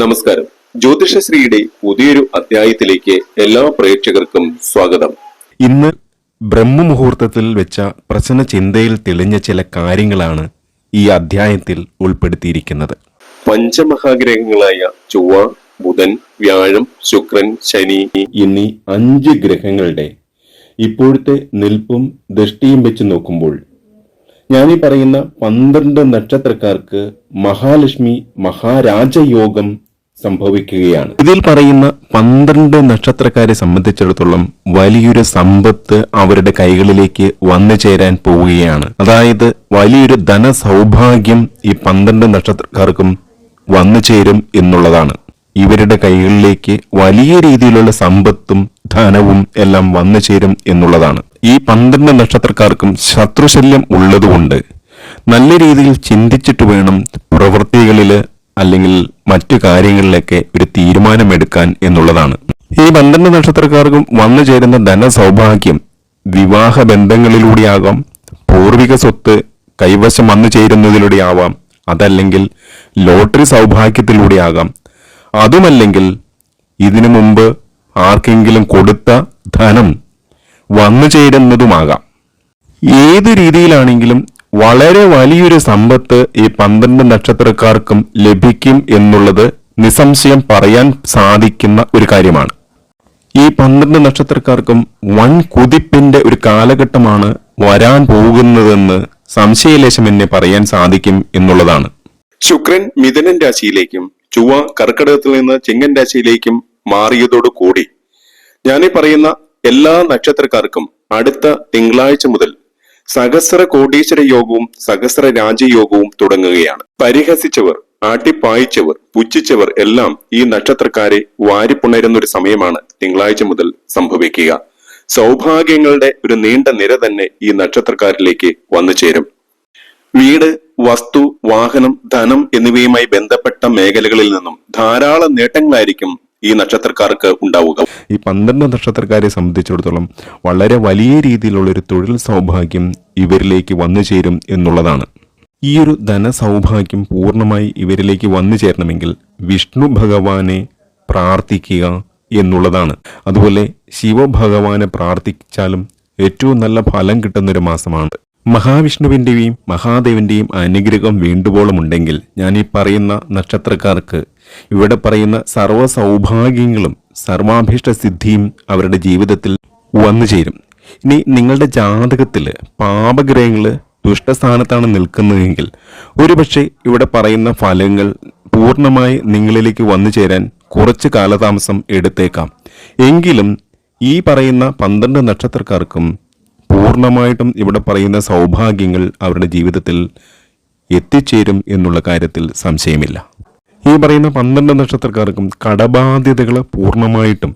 നമസ്കാരം. ജ്യോതിഷശ്രീയുടെ പുതിയൊരു അധ്യായത്തിലേക്ക് എല്ലാ പ്രേക്ഷകർക്കും സ്വാഗതം. ഇന്ന് ബ്രഹ്മമുഹൂർത്തത്തിൽ വെച്ച പ്രശ്ന ചിന്തയിൽ തെളിഞ്ഞ ചില കാര്യങ്ങളാണ് ഈ അധ്യായത്തിൽ ഉൾപ്പെടുത്തിയിരിക്കുന്നത്. പഞ്ചമഹാഗ്രഹങ്ങളായ ചൊവ്വ ബുധൻ വ്യാഴം ശുക്രൻ ശനി എന്നീ അഞ്ച് ഗ്രഹങ്ങളുടെ ഇപ്പോഴത്തെ നിൽപ്പും ദൃഷ്ടിയും വെച്ച് നോക്കുമ്പോൾ ഞാനീ പറയുന്ന പന്ത്രണ്ട് നക്ഷത്രക്കാർക്ക് മഹാലക്ഷ്മി മഹാരാജയോഗം സംഭവിക്കുകയാണ്. ഇതിൽ പറയുന്ന പന്ത്രണ്ട് നക്ഷത്രക്കാരെ സംബന്ധിച്ചിടത്തോളം വലിയൊരു സമ്പത്ത് അവരുടെ കൈകളിലേക്ക് വന്നു ചേരാൻ പോവുകയാണ്. അതായത് വലിയൊരു ധന സൗഭാഗ്യം ഈ പന്ത്രണ്ട് നക്ഷത്രക്കാർക്കും വന്നു ചേരും എന്നുള്ളതാണ്. ഇവരുടെ കൈകളിലേക്ക് വലിയ രീതിയിലുള്ള സമ്പത്തും ധനവും എല്ലാം വന്നു ചേരും എന്നുള്ളതാണ്. ഈ പന്ത്രണ്ട് നക്ഷത്രക്കാർക്കും ശത്രുശല്യം ഉള്ളതുകൊണ്ട് നല്ല രീതിയിൽ ചിന്തിച്ചിട്ട് വേണം പ്രവൃത്തികളിൽ അല്ലെങ്കിൽ മറ്റു കാര്യങ്ങളിലൊക്കെ ഒരു തീരുമാനമെടുക്കാൻ എന്നുള്ളതാണ്. ഈ പന്ത്രണ്ട് നക്ഷത്രക്കാർക്കും വന്നു ചേരുന്ന ധനസൗഭാഗ്യം വിവാഹ ബന്ധങ്ങളിലൂടെയാകാം പൂർവിക സ്വത്ത് കൈവശം വന്നു ചേരുന്നതിലൂടെയാവാം അതല്ലെങ്കിൽ ലോട്ടറി സൗഭാഗ്യത്തിലൂടെയാകാം. അതുമല്ലെങ്കിൽ ഇതിനു മുമ്പ് ആർക്കെങ്കിലും കൊടുത്ത ധനം വന്നു ചേരുന്നതുമാകാം. ഏത് രീതിയിലാണെങ്കിലും വളരെ വലിയൊരു സമ്പത്ത് ഈ പന്ത്രണ്ട് നക്ഷത്രക്കാർക്കും ലഭിക്കും എന്നുള്ളത് നിസ്സംശയം പറയാൻ സാധിക്കുന്ന ഒരു കാര്യമാണ്. ഈ പന്ത്രണ്ട് നക്ഷത്രക്കാർക്കും വൻ കുതിപ്പിന്റെ ഒരു കാലഘട്ടമാണ് വരാൻ പോകുന്നതെന്ന് സംശയലേശം എന്നെ പറയാൻ സാധിക്കും എന്നുള്ളതാണ്. ശുക്രൻ മിഥുനൻ രാശിയിലേക്കും ചുവ കർക്കിടകത്തിൽ നിന്ന് ചിങ്ങൻ രാശിയിലേക്കും മാറിയതോടു കൂടി ഞാനീ പറയുന്ന എല്ലാ നക്ഷത്രക്കാർക്കും അടുത്ത തിങ്കളാഴ്ച മുതൽ സഹസ്ര കോടീശ്വര യോഗവും സഹസ്ര രാജയോഗവും തുടങ്ങുകയാണ്. പരിഹസിച്ചവർ ആട്ടിപ്പായിച്ചവർ പുച്ഛിച്ചവർ എല്ലാം ഈ നക്ഷത്രക്കാരെ വാരിപ്പുണരുന്ന ഒരു സമയമാണ് തിങ്കളാഴ്ച മുതൽ സംഭവിക്കുക. സൗഭാഗ്യങ്ങളുടെ ഒരു നീണ്ട നിര തന്നെ ഈ നക്ഷത്രക്കാരിലേക്ക് വന്നു ചേരും. വീട് വസ്തു വാഹനം ധനം എന്നിവയുമായി ബന്ധപ്പെട്ട മേഖലകളിൽ നിന്നും ധാരാളം നേട്ടങ്ങളായിരിക്കും ഈ നക്ഷത്രക്കാർക്ക് ഉണ്ടാവുക. ഈ പന്ത്രണ്ട് നക്ഷത്രക്കാരെ സംബന്ധിച്ചിടത്തോളം വളരെ വലിയ രീതിയിലുള്ള ഒരു തൊഴിൽ സൗഭാഗ്യം ഇവരിലേക്ക് വന്നു ചേരും എന്നുള്ളതാണ്. ഈ ഒരു ധനസൗഭാഗ്യം പൂർണമായി ഇവരിലേക്ക് വന്നു ചേരണമെങ്കിൽ വിഷ്ണു ഭഗവാനെ പ്രാർത്ഥിക്കുക എന്നുള്ളതാണ്. അതുപോലെ ശിവഭഗവാനെ പ്രാർത്ഥിച്ചാലും ഏറ്റവും നല്ല ഫലം കിട്ടുന്ന ഒരു മാസമാണ്. മഹാവിഷ്ണുവിന്റെയും മഹാദേവന്റെയും അനുഗ്രഹം വേണ്ടുവോളം ഉണ്ടെങ്കിൽ ഞാൻ ഈ പറയുന്ന നക്ഷത്രക്കാർക്ക് ഇവിടെ പറയുന്ന സർവ സൗഭാഗ്യങ്ങളും സർവാഭീഷ്ട സിദ്ധിയും അവരുടെ ജീവിതത്തിൽ വന്നു ചേരും. ഇനി നിങ്ങളുടെ ജാതകത്തിൽ പാപഗ്രഹങ്ങൾ ദുഷ്ടസ്ഥാനത്താണ് നിൽക്കുന്നതെങ്കിൽ ഒരുപക്ഷെ ഇവിടെ പറയുന്ന ഫലങ്ങൾ പൂർണമായി നിങ്ങളിലേക്ക് വന്നു ചേരാൻ കുറച്ച് കാലതാമസം എടുത്തേക്കാം. എങ്കിലും ഈ പറയുന്ന പന്ത്രണ്ട് നക്ഷത്രക്കാർക്കും പൂർണമായിട്ടും ഇവിടെ പറയുന്ന സൗഭാഗ്യങ്ങൾ അവരുടെ ജീവിതത്തിൽ എത്തിച്ചേരും എന്നുള്ള കാര്യത്തിൽ സംശയമില്ല. ഈ പറയുന്ന പന്ത്രണ്ട് നക്ഷത്രക്കാർക്കും കടബാധ്യതകൾ പൂർണമായിട്ടും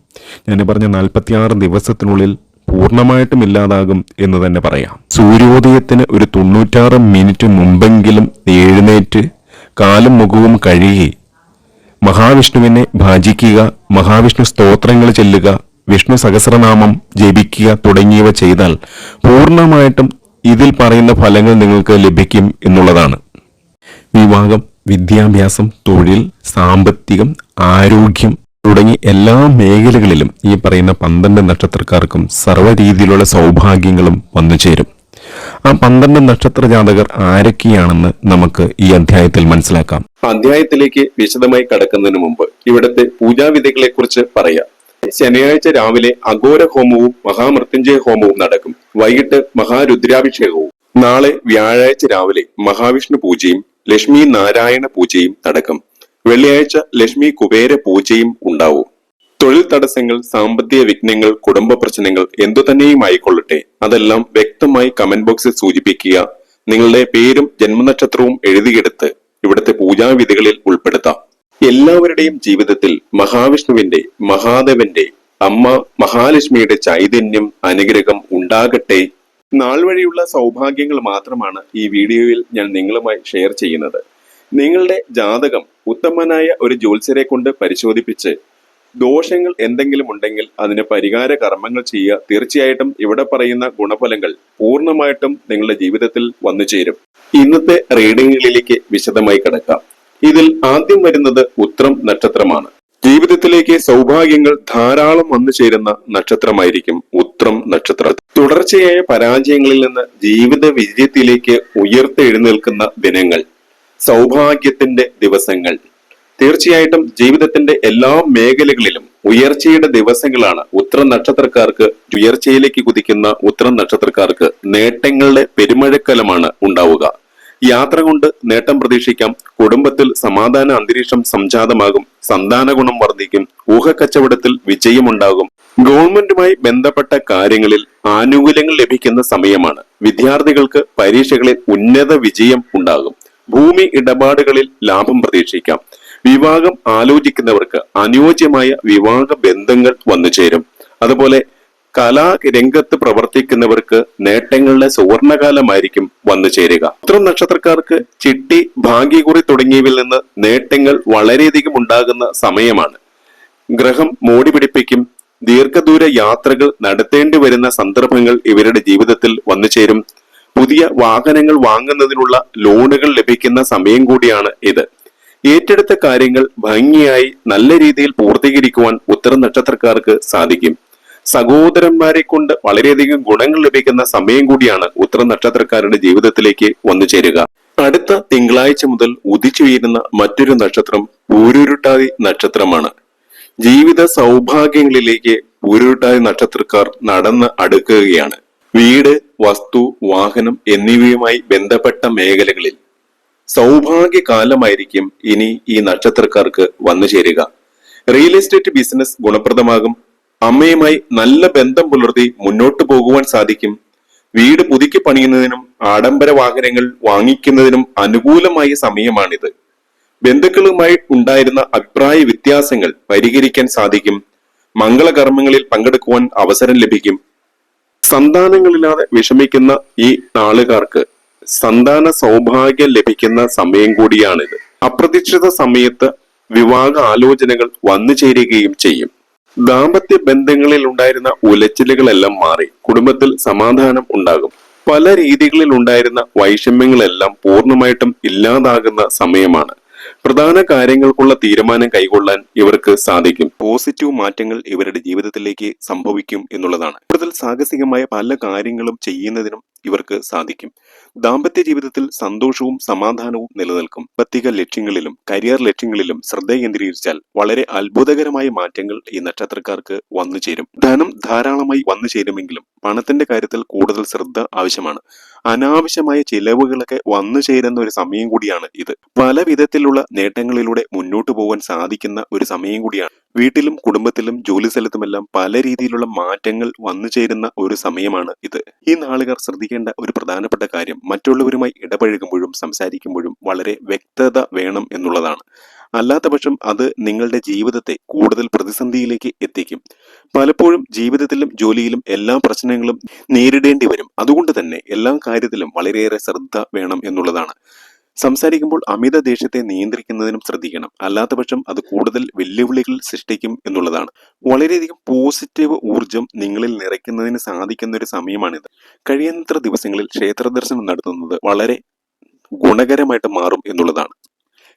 ഞാൻ പറഞ്ഞ നാൽപ്പത്തിയാറ് ദിവസത്തിനുള്ളിൽ പൂർണമായിട്ടും ഇല്ലാതാകും എന്ന് തന്നെ പറയാം. സൂര്യോദയത്തിന് ഒരു തൊണ്ണൂറ്റാറ് മിനിറ്റ് മുമ്പെങ്കിലും എഴുന്നേറ്റ് കാലും മുഖവും കഴുകി മഹാവിഷ്ണുവിനെ ഭജിക്കുക മഹാവിഷ്ണു സ്തോത്രങ്ങൾ ചെല്ലുക വിഷ്ണു സഹസ്രനാമം ജപിക്കുക തുടങ്ങിയവ ചെയ്താൽ പൂർണമായിട്ടും ഇതിൽ പറയുന്ന ഫലങ്ങൾ നിങ്ങൾക്ക് ലഭിക്കും എന്നുള്ളതാണ്. വിവാഹം വിദ്യാഭ്യാസം തൊഴിൽ സാമ്പത്തികം ആരോഗ്യം തുടങ്ങി എല്ലാ മേഖലകളിലും ഈ പറയുന്ന പന്ത്രണ്ട് നക്ഷത്രക്കാർക്കും സർവ രീതിയിലുള്ള സൗഭാഗ്യങ്ങളും വന്നു ചേരും. ആ പന്ത്രണ്ട് നക്ഷത്ര ജാതകർ ആരൊക്കെയാണെന്ന് നമുക്ക് ഈ അധ്യായത്തിൽ മനസ്സിലാക്കാം. അധ്യായത്തിലേക്ക് വിശദമായി കടക്കുന്നതിന് മുമ്പ് ഇവിടുത്തെ പൂജാവിധികളെ കുറിച്ച് പറയാം. ശനിയാഴ്ച രാവിലെ അഘോര ഹോമവും മഹാമൃത്യുഞ്ജയ ഹോമവും നടക്കും. വൈകിട്ട് മഹാരുദ്രാഭിഷേകവും. നാളെ വ്യാഴാഴ്ച രാവിലെ മഹാവിഷ്ണു പൂജയും ലക്ഷ്മി നാരായണ പൂജയും നടക്കും. വെള്ളിയാഴ്ച ലക്ഷ്മി കുബേര പൂജയും ഉണ്ടാവും. തൊഴിൽ തടസ്സങ്ങൾ സാമ്പത്തിക വിഘ്നങ്ങൾ കുടുംബ പ്രശ്നങ്ങൾ എന്തുതന്നെയും ആയിക്കൊള്ളട്ടെ അതെല്ലാം വ്യക്തമായി കമന്റ് ബോക്സിൽ സൂചിപ്പിക്കുക. നിങ്ങളുടെ പേരും ജന്മനക്ഷത്രവും എഴുതിയെടുത്ത് ഇവിടുത്തെ പൂജാവിധികളിൽ ഉൾപ്പെടുത്താം. എല്ലാവരുടെയും ജീവിതത്തിൽ മഹാവിഷ്ണുവിന്റെ മഹാദേവന്റെ അമ്മ മഹാലക്ഷ്മിയുടെ ചൈതന്യം അനുഗ്രഹം ഉണ്ടാകട്ടെ നാൾ വഴിയുള്ള സൗഭാഗ്യങ്ങൾ മാത്രമാണ് ഈ വീഡിയോയിൽ ഞാൻ നിങ്ങളുമായി ഷെയർ ചെയ്യുന്നത്. നിങ്ങളുടെ ജാതകം ഉത്തമനായ ഒരു ജ്യോത്സ്യരെ കൊണ്ട് പരിശോധിപ്പിച്ച് ദോഷങ്ങൾ എന്തെങ്കിലും ഉണ്ടെങ്കിൽ അതിന് പരിഹാര കർമ്മങ്ങൾ ചെയ്യുക. തീർച്ചയായിട്ടും ഇവിടെ പറയുന്ന ഗുണഫലങ്ങൾ പൂർണമായിട്ടും നിങ്ങളുടെ ജീവിതത്തിൽ വന്നു ചേരും. ഇന്നത്തെ റീഡിങ്ങുകളിലേക്ക് വിശദമായി കിടക്കാം. ഇതിൽ ആദ്യം വരുന്നത് ഉത്രം നക്ഷത്രമാണ്. ജീവിതത്തിലേക്ക് സൗഭാഗ്യങ്ങൾ ധാരാളം വന്നു ചേരുന്ന നക്ഷത്രമായിരിക്കും ഉത്രം നക്ഷത്രം. തുടർച്ചയായ പരാജയങ്ങളിൽ നിന്ന് ജീവിത വിജയത്തിലേക്ക് ഉയർത്തെഴുന്നേൽക്കുന്ന ദിനങ്ങൾ സൗഭാഗ്യത്തിന്റെ ദിവസങ്ങൾ. തീർച്ചയായിട്ടും ജീവിതത്തിന്റെ എല്ലാ മേഖലകളിലും ഉയർച്ചയുടെ ദിവസങ്ങളാണ് ഉത്രം നക്ഷത്രക്കാർക്ക് ഉയർച്ചയിലേക്ക് കുതിക്കുന്ന ഉത്രം നക്ഷത്രക്കാർക്ക് നേട്ടങ്ങളുടെ പെരുമഴക്കലമാണ് ഉണ്ടാവുക. യാത്ര കൊണ്ട് നേട്ടം പ്രതീക്ഷിക്കാം. കുടുംബത്തിൽ സമാധാന അന്തരീക്ഷം സംജാതമാകും. സന്താന ഗുണം വർദ്ധിക്കും. ഊഹക്കച്ചവടത്തിൽ വിജയമുണ്ടാകും. ഗവൺമെന്റുമായി ബന്ധപ്പെട്ട കാര്യങ്ങളിൽ ആനുകൂല്യങ്ങൾ ലഭിക്കുന്ന സമയമാണ്. വിദ്യാർത്ഥികൾക്ക് പരീക്ഷകളിൽ ഉന്നത വിജയം ഉണ്ടാകും. ഭൂമി ഇടപാടുകളിൽ ലാഭം പ്രതീക്ഷിക്കാം. വിവാഹം ആലോചിക്കുന്നവർക്ക് അനുയോജ്യമായ വിവാഹ ബന്ധങ്ങൾ വന്നു ചേരും അതുപോലെ കലാ രംഗത്ത് പ്രവർത്തിക്കുന്നവർക്ക് നേട്ടങ്ങളുടെ സുവർണകാലമായിരിക്കും വന്നു ചേരുക. ഇത്തരം നക്ഷത്രക്കാർക്ക് ചിട്ടി ഭാഗ്യകുറി തുടങ്ങിയവയിൽ നിന്ന് നേട്ടങ്ങൾ വളരെയധികം ഉണ്ടാകുന്ന സമയമാണ്. ഗ്രഹം മോടി പിടിപ്പിക്കും ദീർഘദൂര യാത്രകൾ നടത്തേണ്ടി വരുന്ന സന്ദർഭങ്ങൾ ഇവരുടെ ജീവിതത്തിൽ വന്നു ചേരും. പുതിയ വാഹനങ്ങൾ വാങ്ങുന്നതിനുള്ള ലോണുകൾ ലഭിക്കുന്ന സമയം കൂടിയാണ് ഇത്. ഏറ്റെടുത്ത കാര്യങ്ങൾ ഭംഗിയായി നല്ല രീതിയിൽ പൂർത്തീകരിക്കുവാൻ ഉത്തര നക്ഷത്രക്കാർക്ക് സാധിക്കും. സഹോദരന്മാരെ കൊണ്ട് വളരെയധികം ഗുണങ്ങൾ ലഭിക്കുന്ന സമയം കൂടിയാണ് ഉത്തര നക്ഷത്രക്കാരുടെ ജീവിതത്തിലേക്ക് വന്നു ചേരുക. അടുത്ത തിങ്കളാഴ്ച മുതൽ ഉദിച്ചുയരുന്ന മറ്റൊരു നക്ഷത്രം ഊരുരുട്ടാതി നക്ഷത്രമാണ്. ജീവിത സൗഭാഗ്യങ്ങളിലേക്ക് ഊരുരുട്ടാതി നക്ഷത്രക്കാർ നടന്ന് അടുക്കുകയാണ്. വീട് വസ്തു വാഹനം എന്നിവയുമായി ബന്ധപ്പെട്ട മേഖലകളിൽ സൗഭാഗ്യകാലമായിരിക്കും ഇനി ഈ നക്ഷത്രക്കാർക്ക് വന്നു ചേരുക. റിയൽ എസ്റ്റേറ്റ് ബിസിനസ് ഗുണപ്രദമാകും. അമ്മയുമായി നല്ല ബന്ധം പുലർത്തി മുന്നോട്ടു പോകുവാൻ സാധിക്കും. വീട് പുതുക്കി പണിയുന്നതിനും ആഡംബര വാഹനങ്ങൾ വാങ്ങിക്കുന്നതിനും അനുകൂലമായ സമയമാണിത്. ബന്ധുക്കളുമായി ഉണ്ടായിരുന്ന അഭിപ്രായ വ്യത്യാസങ്ങൾ പരിഹരിക്കാൻ സാധിക്കും. മംഗളകർമ്മങ്ങളിൽ പങ്കെടുക്കുവാൻ അവസരം ലഭിക്കും. സന്താനങ്ങളില്ലാതെ വിഷമിക്കുന്ന ഈ നാളുകാർക്ക് സന്താന സൗഭാഗ്യം ലഭിക്കുന്ന സമയം കൂടിയാണിത്. അപ്രതീക്ഷിത സമയത്ത് വിവാഹ ആലോചനകൾ വന്നു ചേരുകയും ചെയ്യും. ദാമ്പത്യ ബന്ധങ്ങളിൽ ഉണ്ടായിരുന്ന ഉലച്ചിലുകളെല്ലാം മാറി. കുടുംബത്തിൽ സമാധാനം ഉണ്ടാകും. പല രീതികളിൽ ഉണ്ടായിരുന്ന വൈഷമ്യങ്ങളെല്ലാം പൂർണമായിട്ടും ഇല്ലാതാകുന്ന സമയമാണ്. പ്രധാന കാര്യങ്ങൾക്കുള്ള തീരുമാനം കൈകൊള്ളാൻ ഇവർക്ക് സാധിക്കും. പോസിറ്റീവ് മാറ്റങ്ങൾ ഇവരുടെ ജീവിതത്തിലേക്ക് സംഭവിക്കും എന്നുള്ളതാണ്. കൂടുതൽ സാഹസികമായ പല കാര്യങ്ങളും ചെയ്യുന്നതിനും ഇവർക്ക് സാധിക്കും. ദാമ്പത്യ ജീവിതത്തിൽ സന്തോഷവും സമാധാനവും നിലനിൽക്കും. പ്രത്യേക ലക്ഷ്യങ്ങളിലും കരിയർ ലക്ഷ്യങ്ങളിലും ശ്രദ്ധ കേന്ദ്രീകരിച്ചാൽ വളരെ അത്ഭുതകരമായ മാറ്റങ്ങൾ ഈ നക്ഷത്രക്കാർക്ക് വന്നു ചേരും ധനം ധാരാളമായി വന്നു ചേരുമെങ്കിലും പണത്തിന്റെ കാര്യത്തിൽ കൂടുതൽ ശ്രദ്ധ ആവശ്യമാണ്. അനാവശ്യമായ ചിലവുകളൊക്കെ വന്നു ചേരുന്ന ഒരു സമയം കൂടിയാണ് ഇത്. പല വിധത്തിലുള്ള നേട്ടങ്ങളിലൂടെ മുന്നോട്ട് പോകാൻ സാധിക്കുന്ന ഒരു സമയം കൂടിയാണ്. വീട്ടിലും കുടുംബത്തിലും ജോലി സ്ഥലത്തുമെല്ലാം പല രീതിയിലുള്ള മാറ്റങ്ങൾ വന്നു ചേരുന്ന ഒരു സമയമാണ് ഇത്. ഈ നാളുകാർ ശ്രദ്ധിക്കേണ്ട ഒരു പ്രധാനപ്പെട്ട കാര്യം മറ്റുള്ളവരുമായി ഇടപഴകുമ്പോഴും സംസാരിക്കുമ്പോഴും വളരെ വ്യക്തത വേണം എന്നുള്ളതാണ്. അല്ലാത്ത പക്ഷം അത് നിങ്ങളുടെ ജീവിതത്തെ കൂടുതൽ പ്രതിസന്ധിയിലേക്ക് എത്തിക്കും. പലപ്പോഴും ജീവിതത്തിലും ജോലിയിലും എല്ലാ പ്രശ്നങ്ങളും നേരിടേണ്ടി വരും. അതുകൊണ്ട് തന്നെ എല്ലാ കാര്യത്തിലും വളരെയേറെ ശ്രദ്ധ വേണം എന്നുള്ളതാണ്. സംസാരിക്കുമ്പോൾ അമിത ദേഷ്യത്തെ നിയന്ത്രിക്കുന്നതിനും ശ്രദ്ധിക്കണം. അല്ലാത്ത പക്ഷം അത് കൂടുതൽ വെല്ലുവിളികൾ സൃഷ്ടിക്കും എന്നുള്ളതാണ്. വളരെയധികം പോസിറ്റീവ് ഊർജം നിങ്ങളിൽ നിറയ്ക്കുന്നതിന് സാധിക്കുന്ന ഒരു സമയമാണിത്. കഴിയുന്നത്ര ദിവസങ്ങളിൽ ക്ഷേത്ര ദർശനം നടത്തുന്നത് വളരെ ഗുണകരമായിട്ട് മാറും എന്നുള്ളതാണ്.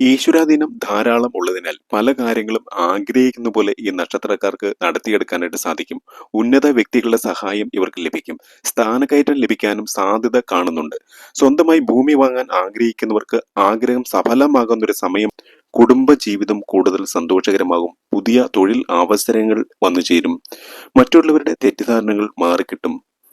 ഈശ്വരാധീനം ധാരാളം ഉള്ളതിനാൽ പല കാര്യങ്ങളും ആഗ്രഹിക്കുന്ന പോലെ ഈ നക്ഷത്രക്കാർക്ക് നടത്തിയെടുക്കാനായിട്ട് സാധിക്കും. ഉന്നത വ്യക്തികളുടെ സഹായം ഇവർക്ക് ലഭിക്കും. സ്ഥാനക്കയറ്റം ലഭിക്കാനും സാധ്യത കാണുന്നുണ്ട്. സ്വന്തമായി ഭൂമി വാങ്ങാൻ ആഗ്രഹിക്കുന്നവർക്ക് ആഗ്രഹം സഫലമാകുന്ന ഒരു സമയം കുടുംബ ജീവിതം കൂടുതൽ സന്തോഷകരമാകും. പുതിയ തൊഴിൽ അവസരങ്ങൾ വന്നു ചേരും മറ്റുള്ളവരുടെ തെറ്റിദ്ധാരണകൾ മാറിക്കിട്ടും.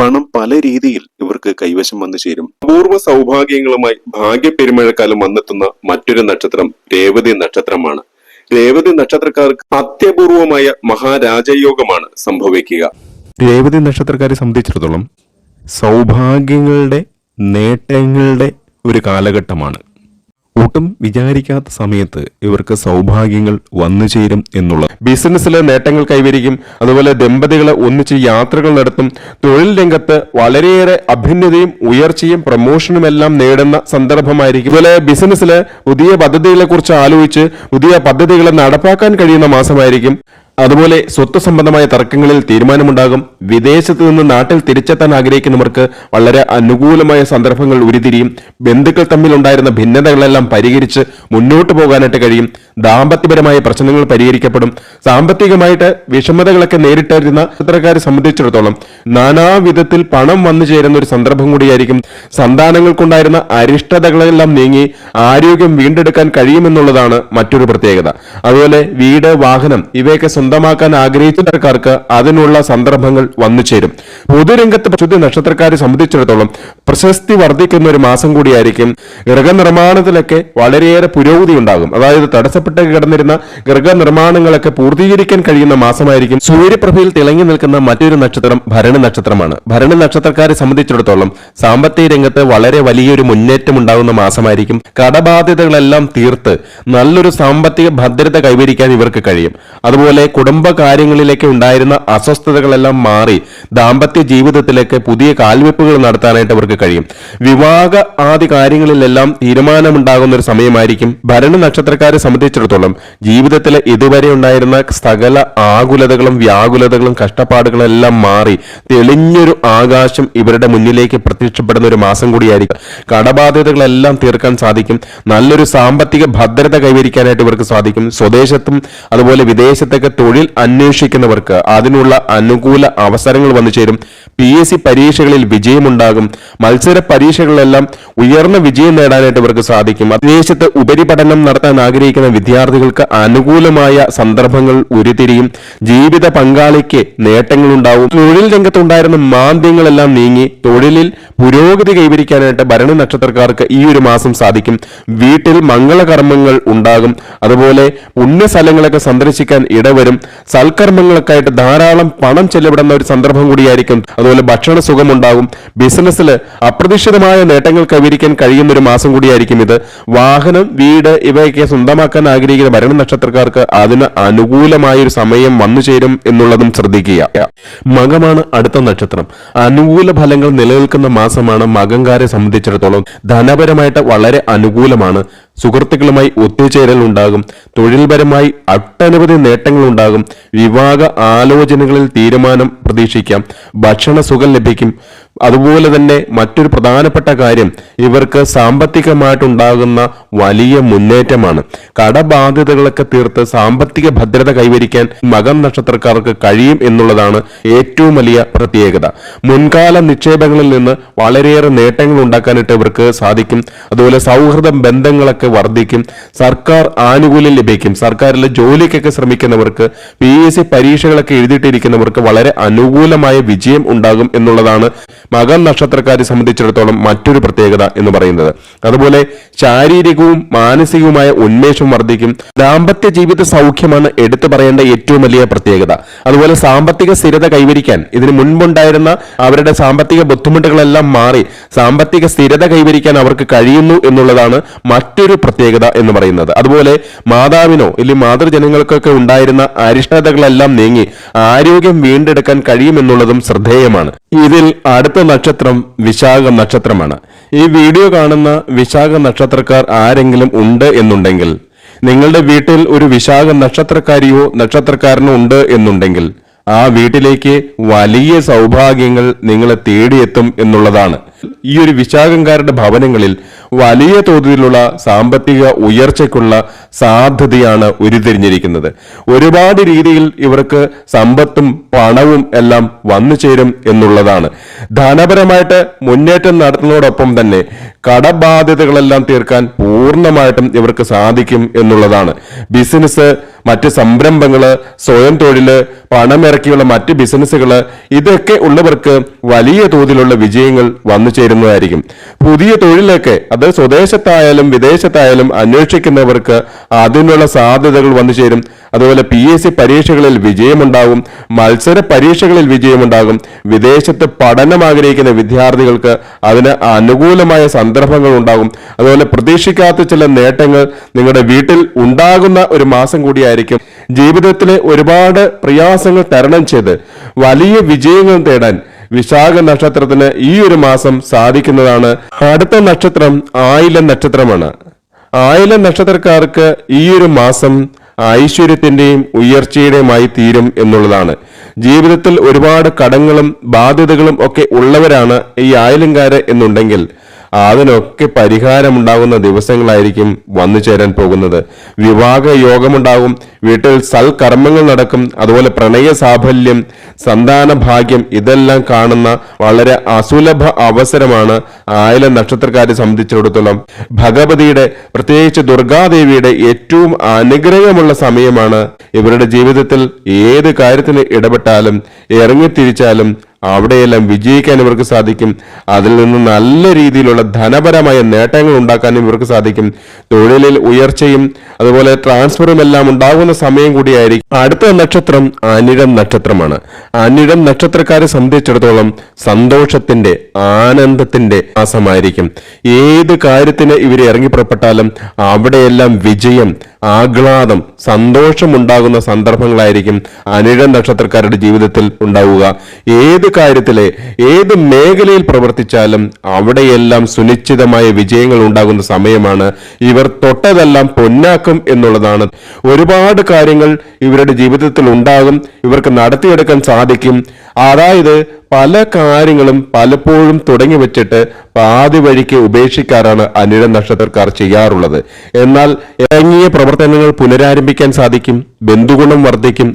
പണം പല രീതിയിൽ ഇവർക്ക് കൈവശം വന്നു ചേരും. അപൂർവ സൗഭാഗ്യങ്ങളുമായി ഭാഗ്യപ്പെരുമഴക്കാലം വന്നെത്തുന്ന മറ്റൊരു നക്ഷത്രം രേവതി നക്ഷത്രമാണ്. രേവതി നക്ഷത്രക്കാർക്ക് അത്യപൂർവമായ മഹാരാജയോഗമാണ് സംഭവിക്കുക. രേവതി നക്ഷത്രക്കാരെ സംബന്ധിച്ചിടത്തോളം സൗഭാഗ്യങ്ങളുടെ നേട്ടങ്ങളുടെ ഒരു കാലഘട്ടമാണ്. ഒട്ടും വിചാരിക്കാത്ത സമയത്ത് ഇവർക്ക് സൗഭാഗ്യങ്ങൾ വന്നു ചേരും എന്നുള്ളത് ബിസിനസ്സിലെ നേട്ടങ്ങൾ കൈവരിക്കും. അതുപോലെ ദമ്പതികളെ ഒന്നിച്ച് യാത്രകൾ നടത്തും. തൊഴിൽ രംഗത്ത് വളരെയേറെ അഭ്യുന്നതയും ഉയർച്ചയും പ്രൊമോഷനും എല്ലാം നേടുന്ന സന്ദർഭമായിരിക്കും. അതുപോലെ ബിസിനസ്സിലെ പുതിയ പദ്ധതികളെ കുറിച്ച് ആലോചിച്ച് പുതിയ പദ്ധതികളെ നടപ്പാക്കാൻ കഴിയുന്ന മാസമായിരിക്കും. അതുപോലെ സ്വത്ത് സംബന്ധമായ തർക്കങ്ങളിൽ തീരുമാനമുണ്ടാകും. വിദേശത്ത് നിന്ന് നാട്ടിൽ തിരിച്ചെത്താൻ ആഗ്രഹിക്കുന്നവർക്ക് വളരെ അനുകൂലമായ സന്ദർഭങ്ങൾ ഉരുതിരിയും ബന്ധുക്കൾ തമ്മിലുണ്ടായിരുന്ന ഭിന്നതകളെല്ലാം പരിഹരിച്ച് മുന്നോട്ട് പോകാനായിട്ട് കഴിയും. ദാമ്പത്യപരമായ പ്രശ്നങ്ങൾ പരിഹരിക്കപ്പെടും. സാമ്പത്തികമായിട്ട് വിഷമതകളൊക്കെ നേരിട്ടിരുന്ന ചിത്രക്കാരെ സംബന്ധിച്ചിടത്തോളം നാനാവിധത്തിൽ പണം വന്നു ചേരുന്ന ഒരു സന്ദർഭം കൂടിയായിരിക്കും. സന്താനങ്ങൾക്കുണ്ടായിരുന്ന അരിഷ്ടതകളെല്ലാം നീങ്ങി ആരോഗ്യം വീണ്ടെടുക്കാൻ കഴിയുമെന്നുള്ളതാണ് മറ്റൊരു പ്രത്യേകത. അതുപോലെ വീട് വാഹനം ഇവയൊക്കെ സ്വന്തമാക്കാൻ ആഗ്രഹിച്ച സർക്കാർക്ക് അതിനുള്ള സന്ദർഭങ്ങൾ വന്നു ചേരും. പൊതുരംഗത്ത് പ്രശുദ്ധ നക്ഷത്രക്കാരെ സംബന്ധിച്ചിടത്തോളം പ്രശസ്തി വർദ്ധിക്കുന്ന ഒരു മാസം കൂടിയായിരിക്കും ഗൃഹനിർമ്മാണത്തിലൊക്കെ വളരെയേറെ പുരോഗതി ഉണ്ടാകും. അതായത് തടസ്സപ്പെട്ട് കിടന്നിരുന്ന ഗൃഹനിർമ്മാണങ്ങളൊക്കെ പൂർത്തീകരിക്കാൻ കഴിയുന്ന മാസമായിരിക്കും. സൂര്യപ്രഭയിൽ തിളങ്ങി നിൽക്കുന്ന മറ്റൊരു നക്ഷത്രം ഭരണ നക്ഷത്രമാണ്. ഭരണ നക്ഷത്രക്കാരെ സംബന്ധിച്ചിടത്തോളം സാമ്പത്തിക രംഗത്ത് വളരെ വലിയൊരു മുന്നേറ്റം ഉണ്ടാകുന്ന മാസമായിരിക്കും. കടബാധ്യതകളെല്ലാം തീർത്ത് നല്ലൊരു സാമ്പത്തിക ഭദ്രത കൈവരിക്കാൻ ഇവർക്ക് കഴിയും. അതുപോലെ കുടുംബ കാര്യങ്ങളിലേക്ക് ഉണ്ടായിരുന്ന അസ്വസ്ഥതകളെല്ലാം മാറി ദാമ്പത്യ ജീവിതത്തിലേക്ക് പുതിയ കാൽവെപ്പുകൾ നടത്താനായിട്ട് അവർക്ക് കഴിയും. വിവാഹ ആദി കാര്യങ്ങളിലെല്ലാം തീരുമാനമുണ്ടാകുന്ന ഒരു സമയമായിരിക്കും ഭരണ നക്ഷത്രക്കാരെ സംബന്ധിച്ചിടത്തോളം. ജീവിതത്തിലെ ഇതുവരെ ഉണ്ടായിരുന്ന സകല ആകുലതകളും വ്യാകുലതകളും കഷ്ടപ്പാടുകളും എല്ലാം മാറി തെളിഞ്ഞൊരു ആകാശം ഇവരുടെ മുന്നിലേക്ക് പ്രത്യക്ഷപ്പെടുന്ന ഒരു മാസം കൂടിയായിരിക്കും. കടബാധ്യതകളെല്ലാം തീർക്കാൻ സാധിക്കും. നല്ലൊരു സാമ്പത്തിക ഭദ്രത കൈവരിക്കാനായിട്ട് ഇവർക്ക് സാധിക്കും. സ്വദേശത്തും അതുപോലെ വിദേശത്തൊക്കെ തൊഴിൽ അന്വേഷിക്കുന്നവർക്ക് അതിനുള്ള അനുകൂല അവസരങ്ങൾ വന്നു ചേരും പി എസ് സി പരീക്ഷകളിൽ വിജയമുണ്ടാകും. മത്സര പരീക്ഷകളിലെല്ലാം ഉയർന്ന വിജയം നേടാനായിട്ട് ഇവർക്ക് സാധിക്കും. വിദേശത്ത് ഉപരിപഠനം നടത്താൻ ആഗ്രഹിക്കുന്ന വിദ്യാർത്ഥികൾക്ക് അനുകൂലമായ സന്ദർഭങ്ങൾ ഉരുത്തിരിയും. ജീവിത പങ്കാളിക്ക് നേട്ടങ്ങൾ ഉണ്ടാവും തൊഴിൽ രംഗത്തുണ്ടായിരുന്ന മാന്ദ്യങ്ങളെല്ലാം നീങ്ങി തൊഴിലിൽ പുരോഗതി കൈവരിക്കാനായിട്ട് ഭരണ നക്ഷത്രക്കാർക്ക് ഈ ഒരു മാസം സാധിക്കും. വീട്ടിൽ മംഗളകർമ്മങ്ങൾ ഉണ്ടാകും. അതുപോലെ പുണ്യസ്ഥലങ്ങളൊക്കെ സന്ദർശിക്കാൻ ഇടവരും. സൽക്കർമ്മങ്ങളൊക്കെ ആയിട്ട് ധാരാളം പണം ചെലവിടുന്ന ഒരു സന്ദർഭം കൂടിയായിരിക്കും. അതുപോലെ ഭക്ഷണ സുഖമുണ്ടാകും. ബിസിനസ്സിൽ അപ്രതീക്ഷിതമായ നേട്ടങ്ങൾ കൈവരിക്കാൻ കഴിയുന്ന ഒരു മാസം കൂടിയായിരിക്കും ഇത്. വാഹനം വീട് ഇവയൊക്കെ സ്വന്തമാക്കാൻ ആഗ്രഹിക്കുന്ന ഭരണ നക്ഷത്രക്കാർക്ക് അതിന് അനുകൂലമായ ഒരു സമയം വന്നു ചേരും എന്നുള്ളതും ശ്രദ്ധിക്കുക. മകമാണ് അടുത്ത നക്ഷത്രം. അനുകൂല ഫലങ്ങൾ നിലനിൽക്കുന്ന മാസമാണ് മകങ്കാരെ സംബന്ധിച്ചിടത്തോളം ധനപരമായിട്ട് വളരെ അനുകൂലമാണ്. സുഹൃത്തുക്കളുമായി ഒത്തുചേരൽ ഉണ്ടാകും തൊഴിൽപരമായി ഒട്ടനവധി നേട്ടങ്ങൾ ഉണ്ടാകും വിവാഹ ആലോചനകളിൽ തീരുമാനം പ്രതീക്ഷിക്കാം. ഭക്ഷണ സുഖം ലഭിക്കും. അതുപോലെ തന്നെ മറ്റൊരു പ്രധാനപ്പെട്ട കാര്യം ഇവർക്ക് സാമ്പത്തികമായിട്ടുണ്ടാകുന്ന വലിയ മുന്നേറ്റമാണ്. കടബാധ്യതകളൊക്കെ തീർത്ത് സാമ്പത്തിക ഭദ്രത കൈവരിക്കാൻ മകം നക്ഷത്രക്കാർക്ക് കഴിയും എന്നുള്ളതാണ് ഏറ്റവും വലിയ പ്രത്യേകത. മുൻകാല നിക്ഷേപങ്ങളിൽ നിന്ന് വളരെയേറെ നേട്ടങ്ങൾ ഉണ്ടാക്കാനായിട്ട് ഇവർക്ക് സാധിക്കും. അതുപോലെ സൗഹൃദ ബന്ധങ്ങളൊക്കെ വർദ്ധിക്കും. സർക്കാർ ആനുകൂല്യം ലഭിക്കും. സർക്കാരിലെ ജോലിക്കൊക്കെ ശ്രമിക്കുന്നവർക്ക് പി എസ് സി പരീക്ഷകളൊക്കെ എഴുതിയിട്ടിരിക്കുന്നവർക്ക് വളരെ അനുകൂലമായ വിജയം ഉണ്ടാകും എന്നുള്ളതാണ് മകം നക്ഷത്രക്കാരെ സംബന്ധിച്ചിടത്തോളം മറ്റൊരു പ്രത്യേകത എന്ന് പറയുന്നത്. അതുപോലെ ശാരീരികവും മാനസികവുമായ ഉന്മേഷം വർദ്ധിക്കും. ദാമ്പത്യ ജീവിത സൗഖ്യമാണ് എടുത്തു പറയേണ്ട ഏറ്റവും വലിയ പ്രത്യേകത. അതുപോലെ സാമ്പത്തിക സ്ഥിരത കൈവരിക്കാൻ ഇതിന് മുൻപുണ്ടായിരുന്ന അവരുടെ സാമ്പത്തിക ബുദ്ധിമുട്ടുകളെല്ലാം മാറി സാമ്പത്തിക സ്ഥിരത കൈവരിക്കാൻ അവർക്ക് കഴിയുന്നു എന്നുള്ളതാണ് മറ്റൊരു പ്രത്യേകത എന്ന് പറയുന്നത്. അതുപോലെ മാതാവിനോ അല്ലെങ്കിൽ മാതൃജനങ്ങൾക്കൊക്കെ ഉണ്ടായിരുന്ന അരിഷ്ടതകളെല്ലാം നീങ്ങി ആരോഗ്യം വീണ്ടെടുക്കാൻ കഴിയുമെന്നുള്ളതും ശ്രദ്ധേയമാണ്. ഇതിൽ അടുത്ത നക്ഷത്രം വിശാഖ നക്ഷത്രമാണ്. ഈ വീഡിയോ കാണുന്ന വിശാഖ നക്ഷത്രക്കാർ ആരെങ്കിലും ഉണ്ട് എന്നുണ്ടെങ്കിൽ നിങ്ങളുടെ വീട്ടിൽ ഒരു വിശാഖ നക്ഷത്രക്കാരിയോ നക്ഷത്രക്കാരനോ ഉണ്ട് എന്നുണ്ടെങ്കിൽ ആ വീട്ടിലേക്ക് വലിയ സൗഭാഗ്യങ്ങൾ നിങ്ങളെ തേടിയെത്തും എന്നുള്ളതാണ്. ഈ ഒരു വിശാഖങ്കാരുടെ ഭവനങ്ങളിൽ വലിയ തോതിലുള്ള സാമ്പത്തിക ഉയർച്ചയ്ക്കുള്ള സാധ്യതയാണ് ഉരുതിരിഞ്ഞിരിക്കുന്നത് ഒരുപാട് രീതിയിൽ ഇവർക്ക് സമ്പത്തും പണവും എല്ലാം വന്നു ചേരും എന്നുള്ളതാണ്. ധനപരമായിട്ട് മുന്നേറ്റം നടത്തുന്നതോടൊപ്പം തന്നെ കടബാധ്യതകളെല്ലാം തീർക്കാൻ പൂർണമായിട്ടും ഇവർക്ക് സാധിക്കും എന്നുള്ളതാണ്. ബിസിനസ് മറ്റ് സംരംഭങ്ങൾ സ്വയം തൊഴിൽ പണമിറക്കിയുള്ള മറ്റ് ബിസിനസ്സുകൾ ഇതൊക്കെ ഉള്ളവർക്ക് വലിയ തോതിലുള്ള വിജയങ്ങൾ വന്നു ചേരുന്നതായിരിക്കും. പുതിയ തൊഴിലൊക്കെ അത് സ്വദേശത്തായാലും വിദേശത്തായാലും അന്വേഷിക്കുന്നവർക്ക് അതിനുള്ള സാധ്യതകൾ വന്നു ചേരും. അതുപോലെ പി എസ് സി പരീക്ഷകളിൽ വിജയമുണ്ടാകും മത്സര പരീക്ഷകളിൽ വിജയമുണ്ടാകും. വിദേശത്ത് പഠനം ആഗ്രഹിക്കുന്ന വിദ്യാർത്ഥികൾക്ക് അതിന് അനുകൂലമായ സന്ദർഭങ്ങൾ ഉണ്ടാകും. അതുപോലെ പ്രതീക്ഷിക്കാത്ത ചില നേട്ടങ്ങൾ നിങ്ങളുടെ വീട്ടിൽ ഉണ്ടാകുന്ന ഒരു മാസം കൂടിയായിരിക്കും. ജീവിതത്തിലെ ഒരുപാട് പ്രയാസങ്ങൾ തരണം ചെയ്ത് വലിയ വിജയങ്ങൾ തേടാൻ വിശാഖ നക്ഷത്രത്തിന് ഈ ഒരു മാസം സാധിക്കുന്നതാണ്. അടുത്ത നക്ഷത്രം ആയില നക്ഷത്രമാണ്. ആയില നക്ഷത്രക്കാർക്ക് ഈ ഒരു മാസം ഐശ്വര്യത്തിന്റെയും ഉയർച്ചയുടെയുമായി തീരും എന്നുള്ളതാണ്. ജീവിതത്തിൽ ഒരുപാട് കടങ്ങളും ബാധ്യതകളും ഒക്കെ ഉള്ളവരാണ് ഈ ആയലങ്കാര് എന്നുണ്ടെങ്കിൽ അതിനൊക്കെ പരിഹാരമുണ്ടാകുന്ന ദിവസങ്ങളായിരിക്കും വന്നു ചേരാൻ പോകുന്നത്. വിവാഹ യോഗമുണ്ടാകും. വീട്ടിൽ സൽകർമ്മങ്ങൾ നടക്കും. അതുപോലെ പ്രണയ സാഫല്യം സന്താന ഭാഗ്യം ഇതെല്ലാം കാണുന്ന വളരെ അസുലഭ അവസരമാണ് ആയില നക്ഷത്രക്കാരെ സംബന്ധിച്ചിടത്തോളം. ഭഗവതിയുടെ പ്രത്യേകിച്ച് ദുർഗാദേവിയുടെ ഏറ്റവും അനുഗ്രഹമുള്ള സമയമാണ് ഇവരുടെ ജീവിതത്തിൽ ഏത് കാര്യത്തിന് ഇടപെട്ടാലും ഇറങ്ങിത്തിരിച്ചാലും അവിടെയെല്ലാം വിജയിക്കാൻ ഇവർക്ക് സാധിക്കും. അതിൽ നിന്ന് നല്ല രീതിയിലുള്ള ധനപരമായ നേട്ടങ്ങൾ ഉണ്ടാക്കാനും ഇവർക്ക് സാധിക്കും. തൊഴിലിൽ ഉയർച്ചയും അതുപോലെ ട്രാൻസ്ഫറും എല്ലാം ഉണ്ടാകുന്ന സമയം കൂടിയായിരിക്കും. അടുത്ത നക്ഷത്രം അനിഴം നക്ഷത്രമാണ്. അനിഴം നക്ഷത്രക്കാരെ സംബന്ധിച്ചിടത്തോളം സന്തോഷത്തിന്റെ ആനന്ദത്തിന്റെ മാസമായിരിക്കും. ഏത് കാര്യത്തിന് ഇവർ ഇറങ്ങി പുറപ്പെട്ടാലും അവിടെയെല്ലാം വിജയം ആഹ്ലാദം സന്തോഷം ഉണ്ടാകുന്ന സന്ദർഭങ്ങളായിരിക്കും അനിഴം നക്ഷത്രക്കാരുടെ ജീവിതത്തിൽ ഉണ്ടാവുക. ഏത് കാര്യത്തിലെ ഏത് മേഖലയിൽ പ്രവർത്തിച്ചാലും അവിടെയെല്ലാം സുനിശ്ചിതമായ വിജയങ്ങൾ ഉണ്ടാകുന്ന സമയമാണ് ഇവർ തൊട്ടതെല്ലാം പൊന്നാക്കും എന്നുള്ളതാണ്. ഒരുപാട് കാര്യങ്ങൾ ഇവരുടെ ജീവിതത്തിൽ ഉണ്ടാകും ഇവർക്ക് നടത്തിയെടുക്കാൻ സാധിക്കും. അതായത് പല കാര്യങ്ങളും പലപ്പോഴും തുടങ്ങി വെച്ചിട്ട് പാതി വഴിക്ക് ഉപേക്ഷിക്കാറാണ് അനിഴ നക്ഷത്രക്കാർ ചെയ്യാറുള്ളത്. എന്നാൽ ഇറങ്ങിയ പ്രവർത്തനങ്ങൾ പുനരാരംഭിക്കാൻ സാധിക്കും ബന്ധുഗുണം വർദ്ധിക്കും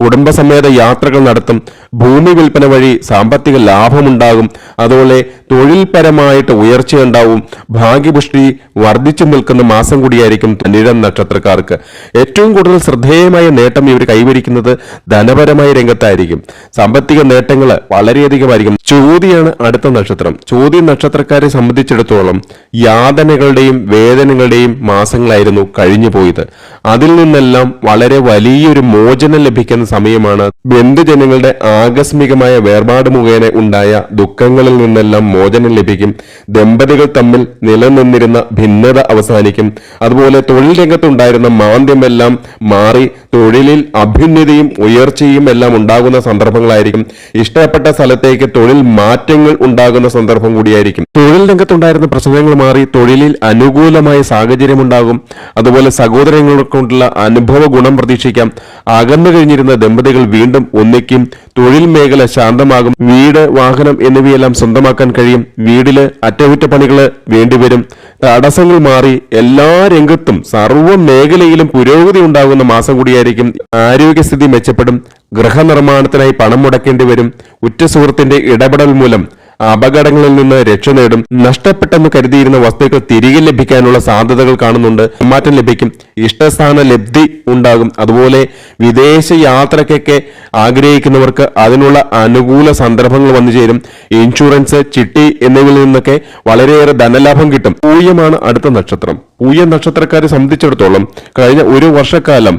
കുടുംബസമേത യാത്രകൾ നടത്തും ഭൂമി വിൽപ്പന വഴി സാമ്പത്തിക ലാഭമുണ്ടാകും. അതുപോലെ തൊഴിൽപരമായിട്ട് ഉയർച്ചയുണ്ടാവും. ഭാഗ്യപുഷ്ടി വർദ്ധിച്ചു നിൽക്കുന്ന മാസം കൂടിയായിരിക്കും നിഴം നക്ഷത്രക്കാർക്ക്. ഏറ്റവും കൂടുതൽ ശ്രദ്ധേയമായ നേട്ടം ഇവർ കൈവരിക്കുന്നത് ധനപരമായ രംഗത്തായിരിക്കും. സാമ്പത്തിക നേട്ടങ്ങൾ വളരെയധികമായിരിക്കും. ചോതിയാണ് അടുത്ത നക്ഷത്രം. ചോതി നക്ഷത്രക്കാരെ സംബന്ധിച്ചിടത്തോളം യാതനകളുടെയും വേദനകളുടെയും മാസങ്ങളായിരുന്നു കഴിഞ്ഞു പോയത്. അതിൽ നിന്നെല്ലാം വളരെ വലിയൊരു മോചനം ലഭിക്കുന്ന സമയമാണ് ബന്ധുജനങ്ങളുടെ ആകസ്മികമായ വേർപാട് മുഖേന ഉണ്ടായ ദുഃഖങ്ങളിൽ നിന്നെല്ലാം മോചനം ലഭിക്കും. ദമ്പതികൾ തമ്മിൽ നിലനിന്നിരുന്ന ഭിന്നത അവസാനിക്കും. അതുപോലെ തൊഴിൽ രംഗത്തുണ്ടായിരുന്ന മാന്ദ്യമെല്ലാം മാറി തൊഴിലിൽ അഭ്യുന്നതിയും ഉയർച്ചയും എല്ലാം ഉണ്ടാകുന്ന സന്ദർഭങ്ങളായിരിക്കും. ഇഷ്ടപ്പെട്ട സ്ഥലത്തേക്ക് തൊഴിൽ മാറ്റങ്ങൾ ഉണ്ടാകുന്ന സന്ദർഭം കൂടിയായിരിക്കും. തൊഴിൽ രംഗത്തുണ്ടായിരുന്ന പ്രശ്നങ്ങൾ മാറി തൊഴിലിൽ അനുകൂലമായ സാഹചര്യം ഉണ്ടാകും. അതുപോലെ സഹോദരങ്ങൾക്കൊണ്ടുള്ള അനുഭവ ഗുണം പ്രതീക്ഷിക്കാം. അകന്നു കഴിഞ്ഞിരുന്ന ദമ്പതികൾ വീണ്ടും ഒന്നിക്കും തൊഴിൽ മേഖല ശാന്തമാകും. വീട് വാഹനം എന്നിവയെല്ലാം സ്വന്തമാക്കാൻ കഴിയും. വീടിൽ അറ്റകുറ്റപ്പണികൾ വേണ്ടിവരും. തടസ്സങ്ങൾ മാറി എല്ലാ രംഗത്തും സർവ മേഖലയിലും പുരോഗതി ഉണ്ടാകുന്ന മാസം കൂടിയായിരിക്കും. ആരോഗ്യസ്ഥിതി മെച്ചപ്പെടും. ഗൃഹനിർമ്മാണത്തിനായി പണം മുടക്കേണ്ടി വരും. ഉറ്റ സുഹൃത്തിന്റെ ഇടപെടൽ മൂലം അപകടങ്ങളിൽ നിന്ന് രക്ഷ നേടും. നഷ്ടപ്പെട്ടെന്ന് കരുതിയിരുന്ന വസ്തുക്കൾ തിരികെ ലഭിക്കാനുള്ള സാധ്യതകൾ കാണുന്നുണ്ട്. മാറ്റം ലഭിക്കും. ഇഷ്ടസ്ഥാന ലബ്ധി ഉണ്ടാകും. അതുപോലെ വിദേശ യാത്രക്കൊക്കെ ആഗ്രഹിക്കുന്നവർക്ക് അതിനുള്ള അനുകൂല സന്ദർഭങ്ങൾ വന്നു ചേരും. ഇൻഷുറൻസ് ചിട്ടി എന്നിവയിൽ നിന്നൊക്കെ വളരെയേറെ ധനലാഭം കിട്ടും. പൂയമാണ് അടുത്ത നക്ഷത്രം. പൂയ നക്ഷത്രക്കാരെ സംബന്ധിച്ചിടത്തോളം കഴിഞ്ഞ ഒരു വർഷക്കാലം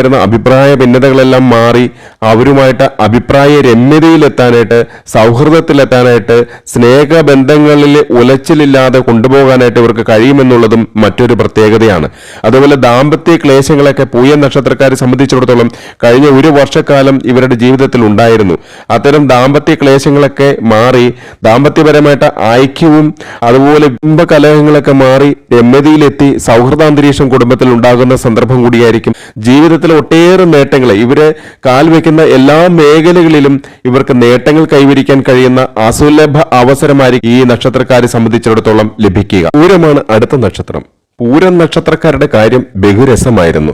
കഴിയുന്നതുമായിട്ടുണ്ടായിരുന്ന അഭിപ്രായ ഭിന്നതകളെല്ലാം മാറി അവരുമായിട്ട് അഭിപ്രായ രമ്യതയിലെത്താനായിട്ട് സൗഹൃദത്തിലെത്താനായിട്ട് സ്നേഹബന്ധങ്ങളിൽ ഉലച്ചിലില്ലാതെ കൊണ്ടുപോകാനായിട്ട് ഇവർക്ക് കഴിയുമെന്നുള്ളതും മറ്റൊരു പ്രത്യേകതയാണ്. അതുപോലെ ദാമ്പത്യ ക്ലേശങ്ങളൊക്കെ പൂയ നക്ഷത്രക്കാരെ സംബന്ധിച്ചിടത്തോളം കഴിഞ്ഞ ഒരു വർഷക്കാലം ഇവരുടെ ജീവിതത്തിൽ ഉണ്ടായിരുന്നു. അത്തരം ദാമ്പത്യ ക്ലേശങ്ങളൊക്കെ മാറി ദാമ്പത്യപരമായിട്ട് ഐക്യവും അതുപോലെ ബിംബകലഹങ്ങളൊക്കെ മാറി രമ്യതയിലെത്തി സൗഹൃദാന്തരീക്ഷം കുടുംബത്തിൽ ഉണ്ടാകുന്ന സന്ദർഭം കൂടിയായിരിക്കും ജീവിതത്തിലെ ഒട്ടേറെ നേട്ടങ്ങൾ ഇവരെ കാൽവെക്കുന്ന എല്ലാ മേഖലകളിലും ഇവർക്ക് നേട്ടങ്ങൾ കൈവരിക്കാൻ കഴിയുന്ന അസുലഭ അവസരമായിരിക്കും ഈ നക്ഷത്രക്കാരെ സംബന്ധിച്ചിടത്തോളം ലഭിക്കുക. പൂരമാണ് അടുത്ത നക്ഷത്രം. പൂരം നക്ഷത്രക്കാരുടെ കാര്യം ബഹുരസമായിരുന്നു.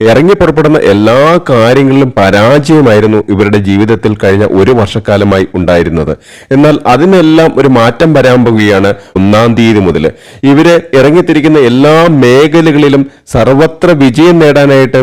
ഇറങ്ങി പുറപ്പെടുന്ന എല്ലാ കാര്യങ്ങളിലും പരാജയമായിരുന്നു ഇവരുടെ ജീവിതത്തിൽ കഴിഞ്ഞ ഒരു വർഷക്കാലമായി ഉണ്ടായിരുന്നത്. എന്നാൽ അതിനെല്ലാം ഒരു മാറ്റം വരാൻ പോവുകയാണ് ഒന്നാം തീയതി മുതൽ. ഇവർ ഇറങ്ങിത്തിരിക്കുന്ന എല്ലാ മേഖലകളിലും സർവത്ര വിജയം നേടാനായിട്ട്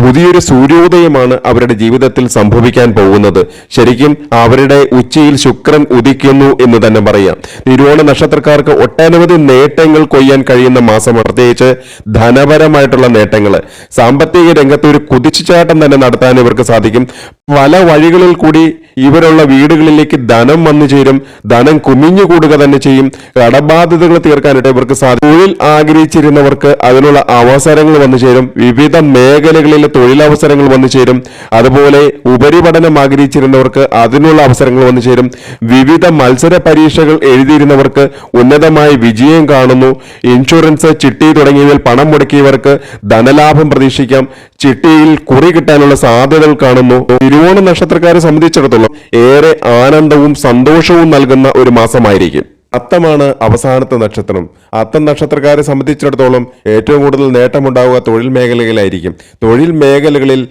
പുതിയൊരു സൂര്യോദയമാണ് അവരുടെ ജീവിതത്തിൽ സംഭവിക്കാൻ പോകുന്നത്. ശരിക്കും അവരുടെ ഉച്ചയിൽ ശുക്രൻ ഉദിക്കുന്നു എന്ന് തന്നെ പറയാം. തിരുവോണ നക്ഷത്രക്കാർക്ക് ഒട്ടനവധി നേട്ടങ്ങൾ കൊയ്യാൻ കഴിയുന്ന മാസം പ്രത്യേകിച്ച് ധനപരമായിട്ടുള്ള നേട്ടങ്ങൾ സാമ്പത്തിക രംഗത്ത് ഒരു കുതിച്ചുചാട്ടം തന്നെ നടത്താൻ ഇവർക്ക് സാധിക്കും. പല വഴികളിൽ കൂടി ഇവരുള്ള വീടുകളിലേക്ക് ധനം വന്നു ചേരും. ധനം കുമിഞ്ഞുകൂടുക തന്നെ ചെയ്യും. കടബാധ്യതകൾ തീർക്കാനായിട്ട് ഇവർക്ക് സാധിക്കും തൊഴിൽ ആഗ്രഹിച്ചിരുന്നവർക്ക് അതിനുള്ള അവസരങ്ങൾ വന്നു ചേരും. വിവിധ മേഖലകളിലെ തൊഴിലവസരങ്ങൾ വന്നു ചേരും. അതുപോലെ ഉപരിപഠനം ആഗ്രഹിച്ചിരുന്നവർക്ക് അതിനുള്ള അവസരങ്ങൾ വന്നു ചേരും. വിവിധ മത്സര പരീക്ഷകൾ എഴുതിയിരുന്നവർക്ക് ഉന്നതമായ വിജയം കാണുന്നു. ഇൻഷുറൻസ് ചിട്ടി തുടങ്ങിയവയിൽ പണം മുടക്കിയവർക്ക് ധനലാഭം പ്രതീക്ഷിക്കാം. ചിട്ടിയിൽ കുറി കിട്ടാനുള്ള സാധ്യതകൾ കാണുന്നു. തിരുവോണ നക്ഷത്രക്കാരെ സംബന്ധിച്ചിടത്തോളം ഏറെ ആനന്ദവും സന്തോഷവും നൽകുന്ന ഒരു മാസമായിരിക്കും. അത്തമാണ് അവസാനത്തെ നക്ഷത്രം. അത്തം നക്ഷത്രക്കാരെ സംബന്ധിച്ചിടത്തോളം ഏറ്റവും കൂടുതൽ നേട്ടമുണ്ടാവുക തൊഴിൽ മേഖലകളിലായിരിക്കും. തൊഴിൽ മേഖലകളിൽ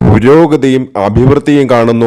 പുരോഗതിയും അഭിവൃദ്ധിയും കാണുന്നു.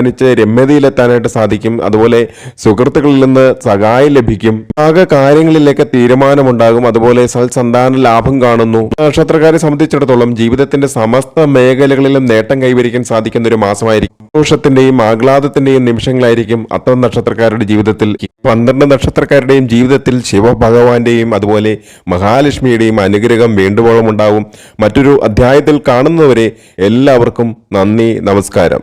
അവസാനിച്ച് രമ്യതയിലെത്താനായിട്ട് സാധിക്കും. അതുപോലെ സുഹൃത്തുക്കളിൽ നിന്ന് സഹായം ലഭിക്കും. ആകെ കാര്യങ്ങളിലൊക്കെ തീരുമാനമുണ്ടാകും. അതുപോലെ സൽസന്താന ലാഭം കാണുന്നു. നക്ഷത്രക്കാരെ സംബന്ധിച്ചിടത്തോളം ജീവിതത്തിന്റെ സമസ്ത മേഖലകളിലും നേട്ടം കൈവരിക്കാൻ സാധിക്കുന്ന ഒരു മാസമായിരിക്കും. സന്തോഷത്തിന്റെയും ആഹ്ലാദത്തിന്റെയും നിമിഷങ്ങളായിരിക്കും അത്തം നക്ഷത്രക്കാരുടെ ജീവിതത്തിൽ. പന്ത്രണ്ട് നക്ഷത്രക്കാരുടെയും ജീവിതത്തിൽ ശിവഭഗവാന്റെയും അതുപോലെ മഹാലക്ഷ്മിയുടെയും അനുഗ്രഹം വേണ്ടുവോളം ഉണ്ടാവും മറ്റൊരു അധ്യായത്തിൽ കാണുന്നവരെ എല്ലാവർക്കും നന്ദി നമസ്കാരം.